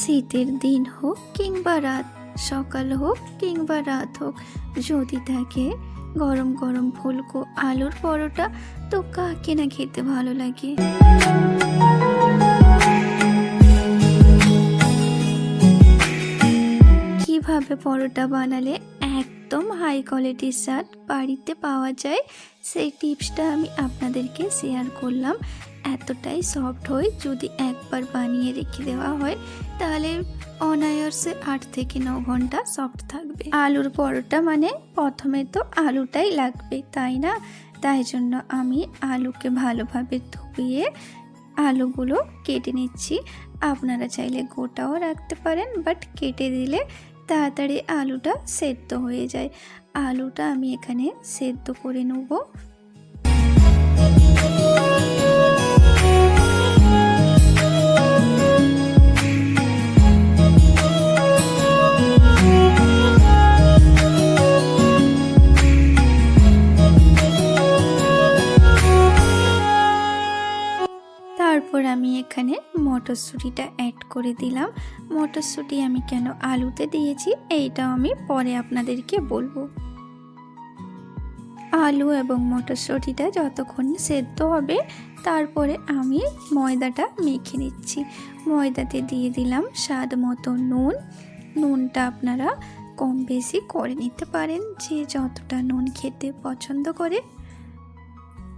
শীতের দিন হোক কিংবা রাত, সকাল হোক কিংবা রাত হোক, যদি থাকে গরম গরম ফুলকো আলুর পরোটা, তো কাকে না খেতে ভালো লাগে? কীভাবে পরোটা বানালে একদম হাই কোয়ালিটির স্বাদ বাড়িতে পাওয়া যায়, সেই টিপসটা আমি আপনাদেরকে শেয়ার করলাম। এতটাই সফট হয়, যদি একবার বানিয়ে রেখে দেওয়া হয়, তাহলে অনায়াসে আট থেকে ন ঘণ্টা সফট থাকবে। আলুর পরোটা মানে প্রথমে তো আলুটাই লাগবে, তাই না? তাই জন্য আমি আলুকে ভালোভাবে ধুয়ে আলুগুলো কেটে নিচ্ছি। আপনারা চাইলে গোটাও রাখতে পারেন বাট কেটে দিলে তাড়াতাড়ি আলুটা সেদ্ধ হয়ে যায়। আলুটা আমি এখানে সেদ্ধ করে নেব। তারপর আমি এখানে মটরশুঁটিটা অ্যাড করে দিলাম। মটরশুঁটি আমি কেন আলুতে দিয়েছি এইটাও আমি পরে আপনাদেরকে বলব। আলু এবং মটরশুঁটিটা যতক্ষণ সেদ্ধ হবে, তারপরে আমি ময়দাটা মেখে নিচ্ছি। ময়দাতে দিয়ে দিলাম স্বাদ মতো নুন। নুনটা আপনারা কম বেশি করে নিতে পারেন, যে যতটা নুন খেতে পছন্দ করে।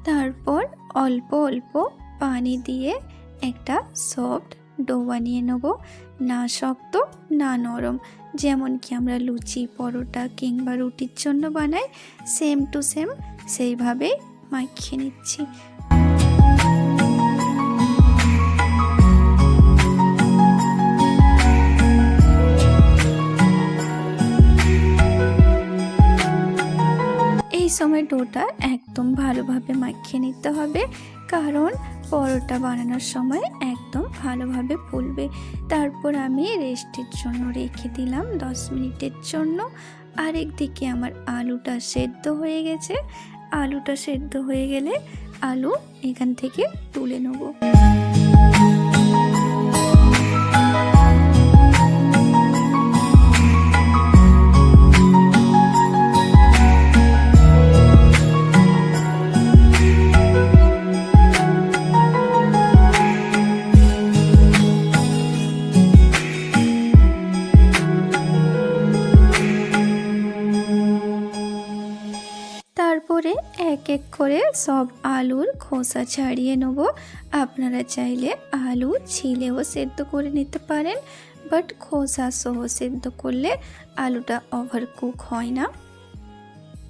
তারপর অল্প অল্প পানি দিয়ে একটা সফট ডো বানিয়ে নেব। না শক্ত, না নরম। যেমন কি আমরা লুচি, পরোটা কিংবা রুটির জন্য বানাই সেম টু সেম সেইভাবেই মাখিয়ে নিচ্ছি। এই সময় ডোটা একদম ভালোভাবে মাখিয়ে নিতে হবে, কারণ পরোটা বানানোর সময় একদম ভালোভাবে ফুলবে। তারপর আমি রেস্টের জন্য রেখে দিলাম দশ মিনিটের জন্য। আরেক দিকে আমার আলুটা সেদ্ধ হয়ে গেছে। আলুটা সেদ্ধ হয়ে গেলে আলু এখান থেকে তুলে নেব। করে সব আলুর খোসা ছাড়িয়ে নেব। আপনারা চাইলে আলু ছিলেও সেদ্ধ করে নিতে পারেন বাট খোসা সহ সেদ্ধ করলে আলুটা ওভার কুক হয় না।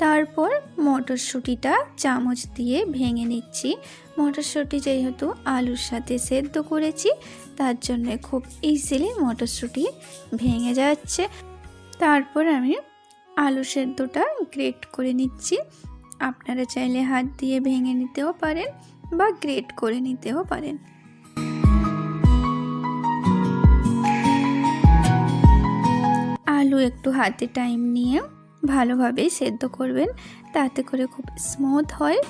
তারপর মটরশুঁটিটা চামচ দিয়ে ভেঙে নিচ্ছি। মটরশুঁটি যেহেতু আলুর সাথে সেদ্ধ করেছি, তার জন্য খুব ইজিলি মটরশুঁটি ভেঙে যাচ্ছে। তারপর আমি আলু সেদ্ধটা গ্রেট করে নিচ্ছি। আপনারা চাইলে হাত দিয়ে ভেঙে নিতেও পারেন বা গ্রেট করে নিতেও পারেন। আলু একটু হাতে টাইম নিয়ে ভালোভাবে সেদ্ধ করবেন, তাতে করে খুব স্মুথ হয়।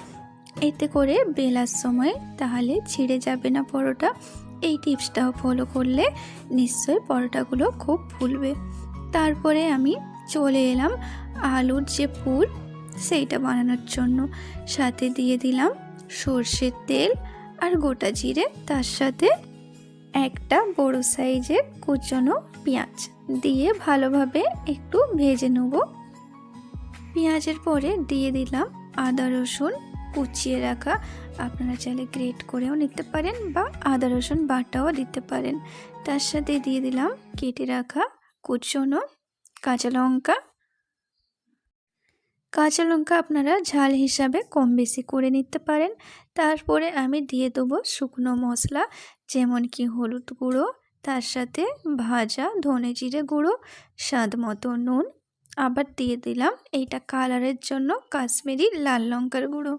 এতে করে বেলার সময় তাহলে ছিঁড়ে যাবে না পরোটা। এই টিপসটাও ফলো করলে নিশ্চয়ই পরোটাগুলো খুব ফুলবে। তারপরে আমি চলে এলাম আলুর যে পুর সেইটা বানানোর জন্য সাথে দিয়ে দিলাম সর্ষের তেল আর গোটা জিরে, তার সাথে একটা বড় সাইজের কুচনো পেঁয়াজ দিয়ে ভালোভাবে একটু ভেজে নেব। পেঁয়াজের পরে দিয়ে দিলাম আদা, রসুন কুচিয়ে রাখা। আপনারা চাইলে গ্রেট করেও নিতে পারেন বা আদা, রসুন বাটাও দিতে পারেন। তার সাথে দিয়ে দিলাম কেটে রাখা কুচনো কাঁচা লঙ্কা কাঁচা লঙ্কা আপনারা ঝাল হিসাবে কম বেশি করে নিতে পারেন। তারপরে আমি দিয়ে দেবো শুকনো মশলা, যেমন কি হলুদ গুঁড়ো, তার সাথে ভাজা ধনে জিরে গুঁড়ো, স্বাদ মতো নুন। আবার দিয়ে দিলাম এইটা কালারের জন্য কাশ্মীরি লাল লঙ্কার গুঁড়ো।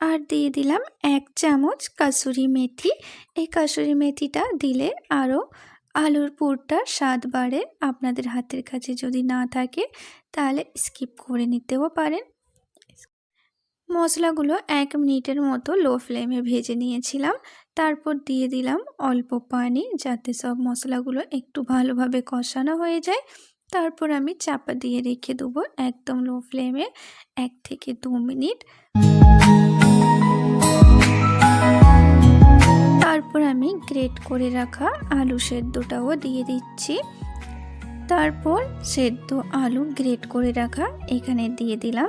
আর দিয়ে দিলাম এক চামচ কাসুরি মেথি। এই কাসুরি মেথিটা দিলে আরও আলুর পুরটা স্বাদ বাড়ে আপনাদের হাতের কাছে যদি না থাকে, তাহলে স্কিপ করে নিতেও পারেন। মশলাগুলো এক মিনিটের মতো লো ফ্লেমে ভেজে নিয়েছিলাম। তারপর দিয়ে দিলাম অল্প পানি যাতে সব মশলাগুলো একটু ভালোভাবে কষানো হয়ে যায়। তারপর আমি চাপা দিয়ে রেখে দেবো একদম লো ফ্লেমে এক থেকে দু মিনিট। তারপর আমি গ্রেট করে রাখা আলু সেদ্ধটাও দিয়ে দিচ্ছি। তারপর সেদ্ধ আলু গ্রেট করে রাখা এখানে দিয়ে দিলাম।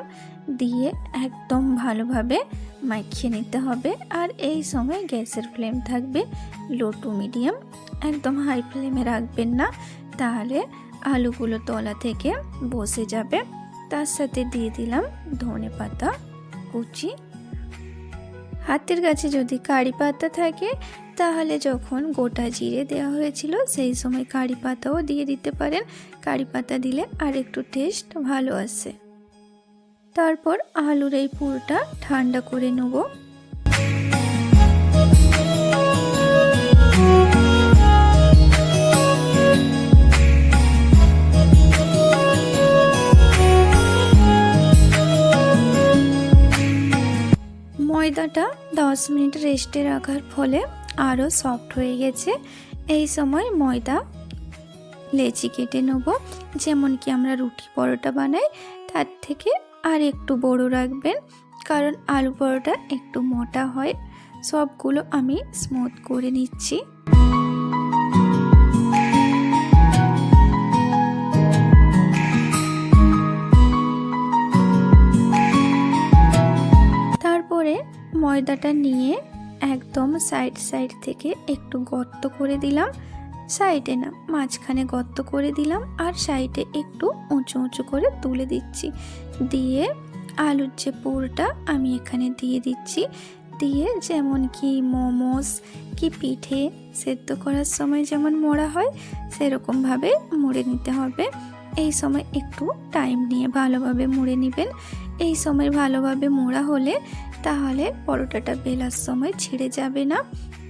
দিয়ে একদম ভালোভাবে মাখিয়ে নিতে হবে। আর এই সময় গ্যাসের ফ্লেম থাকবে লো টু মিডিয়াম। একদম হাই ফ্লেমে রাখবেন না। তাহলে আলুগুলো তলা থেকে বসে যাবে। তার সাথে দিয়ে দিলাম ধনে পাতা কুচি হাতের কাছে যদি কারি পাতা থাকে, তাহলে যখন গোটা জিরে দেওয়া হয়েছিল, সেই সময় কারি পাতাও দিয়ে দিতে পারেন। কারি পাতা দিলে আর একটু টেস্ট ভালো আসে। তারপর আলুর এই পুরোটা ঠান্ডা করে নেব। দশ মিনিট রেস্টে রাখার ফলে আরও সফট হয়ে গেছে। এই সময় ময়দা, লেচি কেটে নেব। যেমন কি আমরা রুটি পরোটা বানাই, তার থেকে আর একটু বড় রাখবেন। কারণ আলু পরোটা একটু মোটা হয়। সবগুলো আমি স্মুথ করে নিচ্ছি। ময়দাটা নিয়ে একদম সাইড সাইড থেকে একটু গর্ত করে দিলাম। সাইডে না, মাঝখানে গর্ত করে দিলাম আর সাইডে একটু উঁচু উঁচু করে তুলে দিচ্ছি। দিয়ে আলুর যে পুরটা আমি এখানে দিয়ে দিচ্ছি। দিয়ে যেমন কি মোমোস কি পিঠে সেদ্ধ করার সময় যেমন মোড়া হয় সেরকমভাবে মুড়ে নিতে হবে। এই সময় একটু টাইম নিয়ে ভালোভাবে মুড়ে নেবেন। এই সময় ভালোভাবে মোড়া হলে তাহলে পরোটাটা বেলার সময় ছিঁড়ে যাবে না।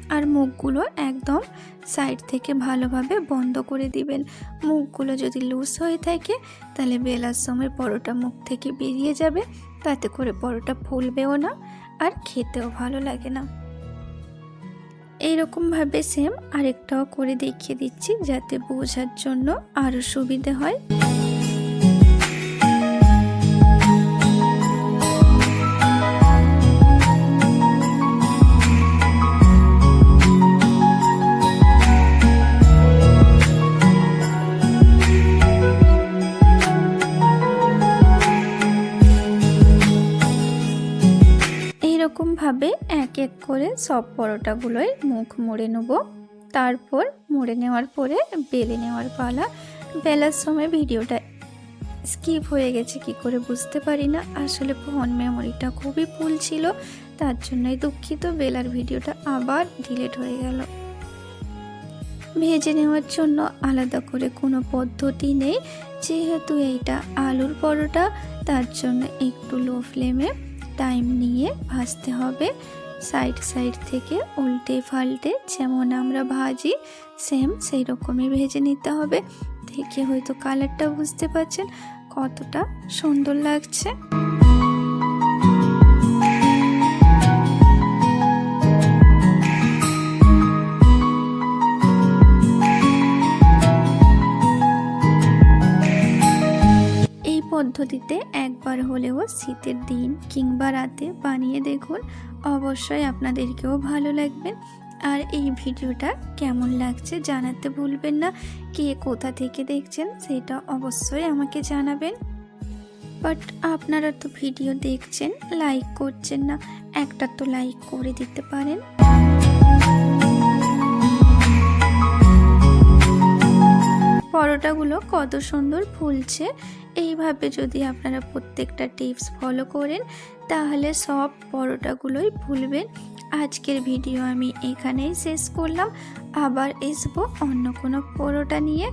আর মুখগুলো একদম সাইড থেকে ভালোভাবে বন্ধ করে দিবেন। মুখগুলো যদি লুজ হয়ে থাকে, তাহলে বেলার সময় পরোটা মুখ থেকে বেরিয়ে যাবে। তাতে করে পরোটা ফুলবেও না আর খেতেও ভালো লাগে না। এইরকমভাবে সেম আরেকটাও করে দেখিয়ে দিচ্ছি যাতে বোঝার জন্য আরও সুবিধে হয়। এইরকমভাবে এক এক করে সব পরোটাগুলোই মুখ মুড়ে নেব। তারপর মুড়ে নেওয়ার পরে বেলে নেওয়ার পালা। বেলার সময় ভিডিওটা স্কিপ হয়ে গেছে, কি করে বুঝতে পারি না। আসলে ফোন মেমোরিটা খুবই ফুল ছিল, তার জন্যই দুঃখিত। বেলার ভিডিওটা আবার ডিলেট হয়ে গেল। ভেজে নেওয়ার জন্য আলাদা করে কোনো পদ্ধতি নেই। যেহেতু এইটা আলুর পরোটা, তার জন্য একটু লো ফ্লেমে টাইম নিয়ে ভাজতে হবে। সাইড সাইড থেকে উল্টে ফাল্টে যেমন আমরা ভাজি সেম সেই রকমই ভেজে নিতে হবে। দেখে হয়তো কালারটা বুঝতে পারছেন কতটা সুন্দর লাগছে। পদ্ধতিতে হলেও শীতের দিন কিংবা রাতে বানিয়ে দেখুন। অবশ্যই আপনাদেরকেও ভালো লাগবে। আর এই ভিডিওটা কেমন লাগছে জানাতে ভুলবেন না। কে কোথা থেকে দেখছেন সেটা অবশ্যই আমাকে জানাবেন। বাট আপনারা তো ভিডিও দেখছেন, লাইক করছেন না, একটা তো লাইক করে দিতে পারেন। পরোটাগুলো কত সুন্দর ফুলছে। এইভাবে যদি আপনারা প্রত্যেকটা টিপস ফলো করেন, তাহলে সব পরোটাগুলোই ভুলবেন। আজকের ভিডিও আমি এখানেই শেষ করলাম। আবার এসবো অন্য কোনো পরোটা নিয়ে।